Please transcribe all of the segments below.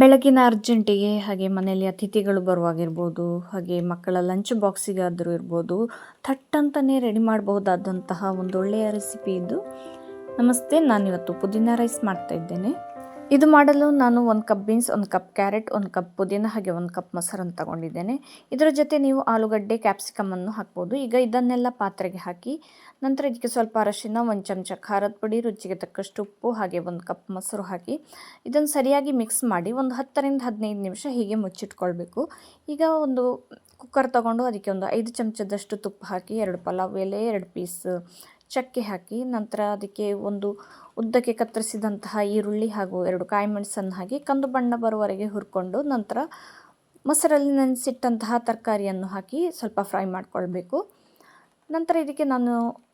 ಬೆಳಗಿನ ಅರ್ಜೆಂಟಿಗೆ ಹಾಗೆ ಮನೆಯಲ್ಲಿ ಅತಿಥಿಗಳು ಬರುವಾಗಿರ್ಬೋದು, ಹಾಗೆ ಮಕ್ಕಳ ಲಂಚ್ ಬಾಕ್ಸಿಗಾದರೂ ಇರ್ಬೋದು ಥಟ್ಟಂತನೇ ರೆಡಿ ಮಾಡಬಹುದಾದಂತಹ ಒಂದು ಒಳ್ಳೆಯ ರೆಸಿಪಿ ಇದು. ನಮಸ್ತೆ, ನಾನಿವತ್ತು ಪುದೀನ ರೈಸ್ ಮಾಡ್ತಾ ಇದ್ದೇನೆ. ಇದು ಮಾಡಲು ನಾನು ಒಂದು ಕಪ್ ಬೀನ್ಸ್, ಒಂದು ಕಪ್ ಕ್ಯಾರೆಟ್, ಒಂದು ಕಪ್ ಪುದೀನ, ಹಾಗೆ ಒಂದು ಕಪ್ ಮೊಸರನ್ನು ತಗೊಂಡಿದ್ದೇನೆ. ಇದರ ಜೊತೆ ನೀವು ಆಲೂಗಡ್ಡೆ ಕ್ಯಾಪ್ಸಿಕಮನ್ನು ಹಾಕ್ಬೋದು. ಈಗ ಇದನ್ನೆಲ್ಲ ಪಾತ್ರೆಗೆ ಹಾಕಿ ನಂತರ ಇದಕ್ಕೆ ಸ್ವಲ್ಪ ಅರಶಿನ, ಒಂದು ಚಮಚ ಖಾರದ ಪುಡಿ, ರುಚಿಗೆ ತಕ್ಕಷ್ಟು ಉಪ್ಪು, ಹಾಗೆ ಒಂದು ಕಪ್ ಮೊಸರು ಹಾಕಿ ಇದನ್ನು ಸರಿಯಾಗಿ ಮಿಕ್ಸ್ ಮಾಡಿ ಒಂದು ಹತ್ತರಿಂದ ಹದಿನೈದು ನಿಮಿಷ ಹೀಗೆ ಮುಚ್ಚಿಟ್ಕೊಳ್ಬೇಕು. ಈಗ ಒಂದು ಕುಕ್ಕರ್ ತಗೊಂಡು ಅದಕ್ಕೆ ಒಂದು ಐದು ಚಮಚದಷ್ಟು ತುಪ್ಪ ಹಾಕಿ ಎರಡು ಪಲಾವ್ ಎಲೆ, ಎರಡು ಪೀಸ್ ಚಕ್ಕೆ ಹಾಕಿ ನಂತರ ಅದಕ್ಕೆ ಒಂದು ಉದ್ದಕ್ಕೆ ಕತ್ತರಿಸಿದಂತಹ ಈರುಳ್ಳಿ ಹಾಗೂ ಎರಡು ಕಾಯಿಮೆಣಸನ್ನು ಹಾಕಿ ಕಂದು ಬಣ್ಣ ಬರುವವರೆಗೆ ಹುರ್ಕೊಂಡು ನಂತರ ಮೊಸರಲ್ಲಿ ನೆನೆಸಿಟ್ಟಂತಹ ತರಕಾರಿಯನ್ನು ಹಾಕಿ ಸ್ವಲ್ಪ ಫ್ರೈ ಮಾಡಿಕೊಳ್ಬೇಕು. ನಂತರ ಇದಕ್ಕೆ ನಾನು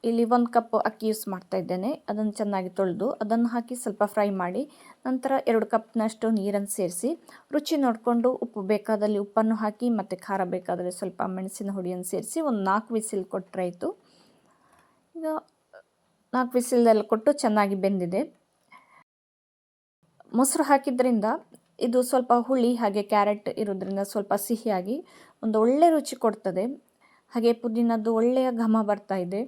ಇಲ್ಲಿ ಒಂದು ಕಪ್ ಅಕ್ಕಿ ಯೂಸ್ ಮಾಡ್ತಾ ಇದ್ದೇನೆ. ಅದನ್ನು ಚೆನ್ನಾಗಿ ತೊಳೆದು ಅದನ್ನು ಹಾಕಿ ಸ್ವಲ್ಪ ಫ್ರೈ ಮಾಡಿ ನಂತರ ಎರಡು ಕಪ್ನಷ್ಟು ನೀರನ್ನು ಸೇರಿಸಿ ರುಚಿ ನೋಡಿಕೊಂಡು ಉಪ್ಪು ಬೇಕಾದಲ್ಲಿ ಉಪ್ಪನ್ನು ಹಾಕಿ ಮತ್ತು ಖಾರ ಬೇಕಾದರೆ ಸ್ವಲ್ಪ ಮೆಣಸಿನ ಹುಡಿಯನ್ನು ಸೇರಿಸಿ ಒಂದು ನಾಲ್ಕು ವಿಸಿಲ್ ಕೊಟ್ಟರೆ ಆಯಿತು. ಈಗ, ನಾಲ್ಕು ವಿಸಿಲ್ದೆಲ್ಲ ಕೊಟ್ಟು ಚೆನ್ನಾಗಿ ಬೆಂದಿದೆ. ಮೊಸರು ಹಾಕಿದ್ರಿಂದ ಇದು ಸ್ವಲ್ಪ ಹುಳಿ ಹಾಗೆ ಕ್ಯಾರೆಟ್ ಇರೋದ್ರಿಂದ ಸ್ವಲ್ಪ ಸಿಹಿಯಾಗಿ ಒಂದು ಒಳ್ಳೆ ರುಚಿ ಕೊಡ್ತದೆ. ಹಾಗೆ ಪುದೀನದ್ದು ಒಳ್ಳೆಯ ಘಮ ಬರ್ತಾ ಇದೆ.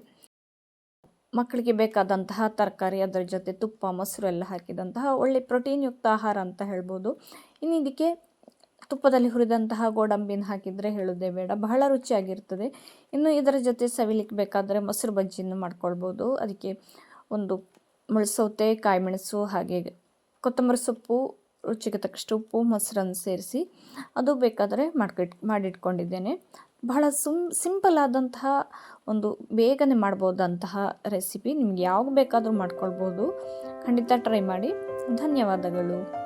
ಮಕ್ಕಳಿಗೆ ಬೇಕಾದಂತಹ ತರಕಾರಿ, ಅದರ ಜೊತೆ ತುಪ್ಪ ಮೊಸರು ಎಲ್ಲ ಹಾಕಿದಂತಹ ಒಳ್ಳೆ ಪ್ರೋಟೀನ್ ಯುಕ್ತ ಆಹಾರ ಅಂತ ಹೇಳ್ಬೋದು. ಇನ್ನು ಇದಕ್ಕೆ ತುಪ್ಪದಲ್ಲಿ ಹುರಿದಂತಹ ಗೋಡಂಬಿನ ಹಾಕಿದರೆ ಹೇಳೋದೇ ಬೇಡ. ಬಹಳ ರುಚಿಯಾಗಿರ್ತದೆ. ಇನ್ನು ಇದರ ಜೊತೆ ಸವಿಲಿಕ್ಕೆ ಬೇಕಾದರೆ ಮೊಸರು ಬಜ್ಜಿಯನ್ನು ಮಾಡ್ಕೊಳ್ಬೋದು. ಅದಕ್ಕೆ ಒಂದು ಮುಳ್ಸೌತೆ ಕಾಯಿ ಮೆಣಸು ಹಾಗೆ ಕೊತ್ತಂಬರಿ ಸೊಪ್ಪು, ರುಚಿಗೆ ತಕ್ಕಷ್ಟು ಉಪ್ಪು, ಮೊಸರನ್ನು ಸೇರಿಸಿ ಅದು ಬೇಕಾದರೆ ಮಾಡ್ಕಿಟ್ ಮಾಡಿಟ್ಕೊಂಡಿದ್ದೇನೆ. ಬಹಳ ಸುಮ್ ಸಿಂಪಲ್ ಆದಂತಹ ಒಂದು ಬೇಗನೆ ಮಾಡ್ಬೋದಂತಹ ರೆಸಿಪಿ. ನಿಮ್ಗೆ ಯಾವಾಗ ಬೇಕಾದರೂ ಮಾಡ್ಕೊಳ್ಬೋದು. ಖಂಡಿತ ಟ್ರೈ ಮಾಡಿ. ಧನ್ಯವಾದಗಳು.